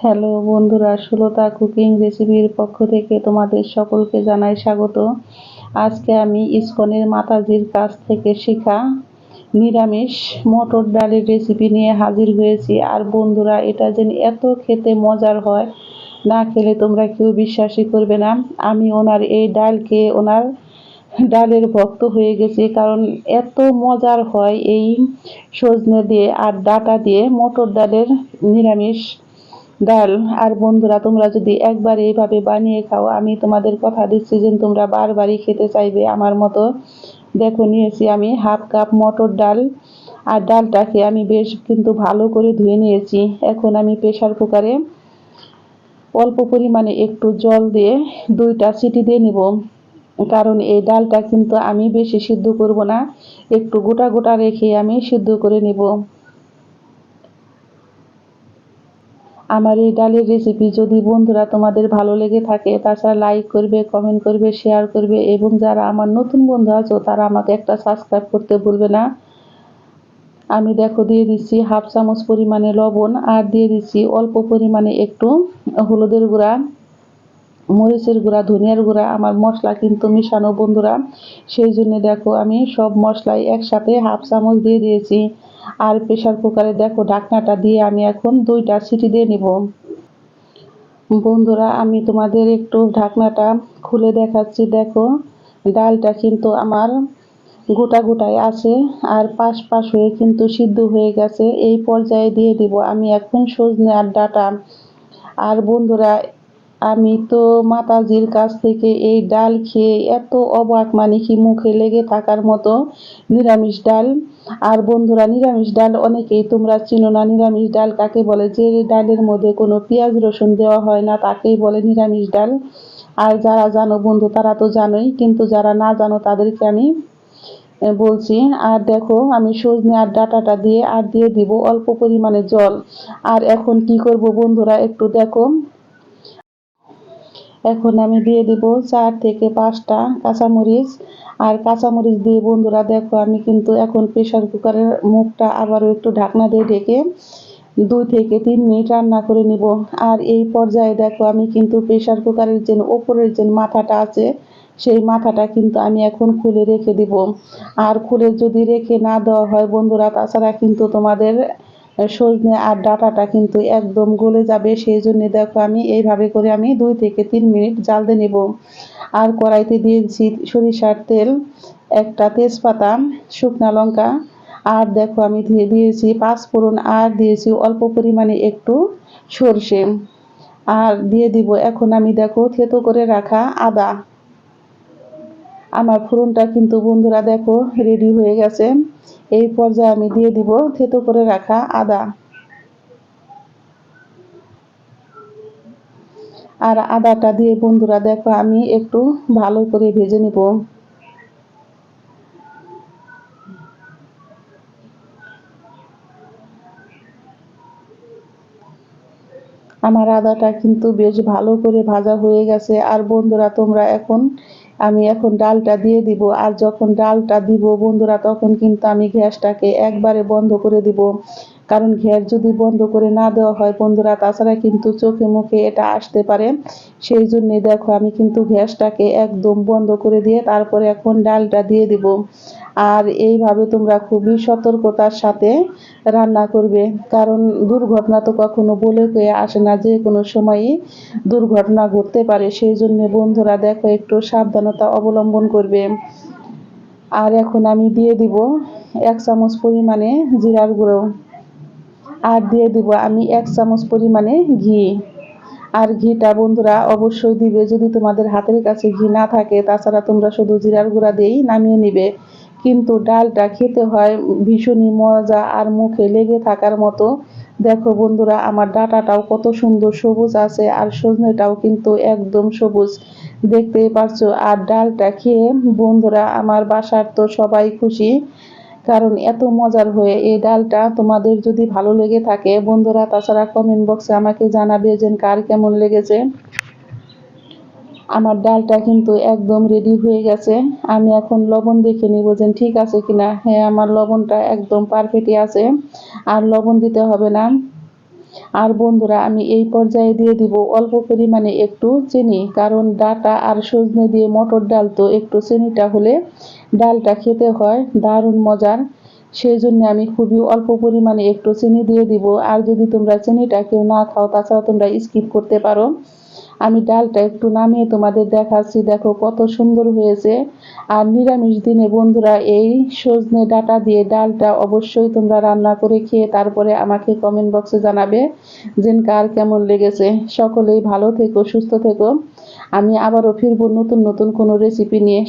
Hello বন্ধুরা, Sulata cooking রেসিপির পক্ষ থেকে তোমাদের সকলকে জানাই স্বাগত। আজকে আমি ইস্কনের মাতাজির কাছ থেকে শেখা নিরামিষ মটর ডালের রেসিপি নিয়ে হাজির হয়েছি। আর বন্ধুরা, এটা যেন এত খেতে মজার হয়, না খেলে তোমরা কেউ বিশ্বাসই করবে না। আমি ওনার এই ডালকে ওনার ডালের ভক্ত হয়ে গেছি, কারণ এত মজার হয় এই সজনে দিয়ে আর ডাটা দিয়ে মটর ডালের নিরামিষ ডাল আর বন্ধুরা, তোমরা যদি একবার এইভাবে বানিয়ে খাও, আমি তোমাদের কথা দিচ্ছি যে তোমরা বারবারই খেতে চাইবে আমার মতো। দেখো, নিয়েছি আমি হাফ কাপ মটর ডাল, আর ডালটাকে আমি বেশ কিন্তু ভালো করে ধুয়ে নিয়েছি। এখন আমি প্রেশার কুকারে অল্প পরিমাণে একটু জল দিয়ে দুইটা সিটি দিয়ে নিব, কারণ এই ডালটা কিন্তু আমি বেশি সিদ্ধ করব না। একটু গোটা গোটা রেখে আমি সিদ্ধ করে নিব। আমার এই ডালের রেসিপি যদি বন্ধুরা তোমাদের ভালো লেগে থাকে, তাছাড়া লাইক করবে কমেন্ট করবে শেয়ার করবে এবং যারা আমার নতুন বন্ধু আছো, তারা আমাকে একটা সাবস্ক্রাইব করতে ভুলবে না। আমি দেখো দিয়ে দিচ্ছি হাফ চামচ পরিমাণে লবণ আর দিয়ে দিচ্ছি অল্প পরিমাণে একটু হলুদের গুঁড়া। মরিচের গুঁড়া, ধনিয়ার গুঁড়া, আমার মশলা কিন্তু মিশানো বন্ধুরা। সেই জন্য দেখো আমি সব মশলাই একসাথে হাফ চামচ দিয়ে দিয়েছি। আর প্রেশার কুকারে দেখো ঢাকনাটা দিয়ে আমি এখন দুইটা সিটি দিয়ে নিব। বন্ধুরা, আমি তোমাদের একটু ঢাকনাটা খুলে দেখাচ্ছি। দেখো, ডালটা কিন্তু আমার গোটা গোটায় আছে আর পাশ পাশ হয়ে কিন্তু সিদ্ধ হয়ে গেছে। এই পর্যায়ে দিয়ে দিব আমি এখন সজনে আর ডাটা আর বন্ধুরা আমি তো মাতাজির কাছ থেকে এই ডাল খেয়ে এত অবাক মানে কি মুখে লেগে থাকার মতো নিরামিষ ডাল। আর বন্ধুরা, নিরামিষ ডাল অনেকেই তোমরা চিনো না। নিরামিষ ডাল কাকে বলে? যে ডালের মধ্যে কোনো পেঁয়াজ রসুন দেওয়া হয় না, তাকেই বলে নিরামিষ ডাল। আর যারা জানো বন্ধু, তারা তো জানোই, কিন্তু যারা না জানো তাদেরকে আমি বলছি। আর দেখো, আমি সজনে আর ডাটাটা দিয়ে, আর দিয়ে দিব অল্প পরিমাণে জল। আর এখন কি করব বন্ধুরা, একটু দেখো। এখন আমি দিয়ে দিব চার থেকে পাঁচটা কাঁচামরিচ। আর কাঁচামরিচ দিয়ে বন্ধুরা, দেখো আমি কিন্তু এখন প্রেশার কুকারের মুখটা আবারও একটু ঢাকনা দিয়ে ঢেকে দুই থেকে তিন মিনিট রান্না করে নিব। আর এই পর্যায়ে দেখো আমি কিন্তু প্রেশার কুকারের যে ওপরের যে মাথাটা আছে, সেই মাথাটা কিন্তু আমি এখন খুলে রেখে দিব। আর খুলে যদি রেখে না দেওয়া হয় বন্ধুরা, তাছাড়া কিন্তু তোমাদের সজনে আর ডাটাটা কিন্তু একদম গলে যাবে সেই জন্য দেখো আমি এইভাবে করে আমি দুই থেকে তিন মিনিট জাল দিয়ে নেব। আর কড়াইতে দিয়েছি সরিষার তেল, একটা তেজপাতা, শুকনা লঙ্কা, আর দেখো আমি দিয়ে দিয়েছি পাঁচ পাঁচফোড়ন আর দিয়েছি অল্প পরিমাণে একটু সর্ষে। আর দিয়ে দিব এখন আমি দেখো থেতো করে রাখা আদা। আমার ফোড়নটা কিন্তু বন্ধুরা দেখো রেডি হয়ে গেছে। এই পর্যায়ে আমি দিয়ে দিব থেতো করে রাখা আদা। আর আদাটা দিয়ে বন্ধুরা, দেখো আমি একটু ভালো করে ভেজে নিব। আমার আদাটা কিন্তু বেশ ভালো করে ভাজা হয়ে গেছে। আর বন্ধুরা, তোমরা এখন আমি এখন ডালটা দিয়ে দিব, আর যখন ডালটা দিব, বন্ধুরা, তখন কিন্তু আমি গ্যাসটাকে একবারে বন্ধ করে দিব। কারণ ঘ্যাস যদি বন্ধ করে না দেওয়া হয়, বন্ধুরা, তাছাড়া কিন্তু চোখে মুখে এটা আসতে পারে। সেই জন্যে দেখো, আমি কিন্তু গ্যাসটাকে একদম বন্ধ করে দিয়ে তারপরে এখন ডালটা দিয়ে দিব। আর এইভাবে তোমরা খুবই সতর্কতার সাথে রান্না করবে। কারণ দুর্ঘটনা তো কখনো বলে কয়ে আসে না, যে কোনো সময়ই দুর্ঘটনা ঘটতে পারে। সেই জন্য বন্ধুরা দেখো, একটু সাবধানতা অবলম্বন করবে। আর এখন আমি দিয়ে দিব এক চামচ পরিমাণে জিরার গুঁড়ো। আর দিয়ে দিব আমি এক চামচ পরিমাণে ঘি। আর ঘিটা বন্ধুরা অবশ্যই দিবে যদি তোমাদের হাতের কাছে ঘি না থাকে। তাছাড়া তোমরা শুধু জিরার গুঁড়া দিয়েই নামিয়ে নিবে। কিন্তু ডালটা খেতে হয় ভীষণই মজা আর মুখে লেগে থাকার মতো। দেখো বন্ধুরা, আমার ডাটাটাও কত সুন্দর সবুজ আছে আর সজনেটাও কিন্তু একদম সবুজ। দেখতেই পারছ, আর ডালটা খেয়ে বন্ধুরা, আমার বাসার তো সবাই খুশি। কারণ এত মজার হয়ে এই ডালটা তোমাদের যদি ভালো লেগে থাকে, বন্ধুরা, তাছাড়া কমেন্ট বক্সে আমাকে জানাবে যে কার কেমন লেগেছে। আমার ডালটা কিন্তু একদম রেডি হয়ে গেছে। আমি এখন লবণ দেখে নিব যে ঠিক আছে কিনা। হ্যাঁ আমার লবণটা একদম পারফেক্টই আছে। আর লবণ দিতে হবে না। আর বন্ধুরা, আমি এই পর্যায়ে দিয়ে দিব অল্প পরিমাণে একটু চিনি। কারণ ডাটা আর সজনে দিয়ে মটর ডাল তো একটু চিনিটা হলে ডালটা খেতে হয়, দারুণ মজার। সেই জন্য আমি খুবই অল্প পরিমাণে একটু চিনি দিয়ে দিব। আর যদি তোমরা চিনিটা কেউ না খাও, তাছাড়া তোমরা স্কিপ করতে পারো। আমি ডালটা একটু নামিয়ে তোমাদের দেখাচ্ছি। দেখো কত সুন্দর হয়েছে। আর নিরামিষ দিনে বন্ধুরা, এই সজনে ডাটা দিয়ে ডালটা অবশ্যই তোমরা রান্না করে খেয়ে তারপরে আমাকে কমেন্ট বক্সে জানাবে যে কার কেমন লেগেছে। সকলেই ভালো থেকো, সুস্থ থেকো। আমি আবারও ফিরবো নতুন নতুন কোনো রেসিপি নিয়ে।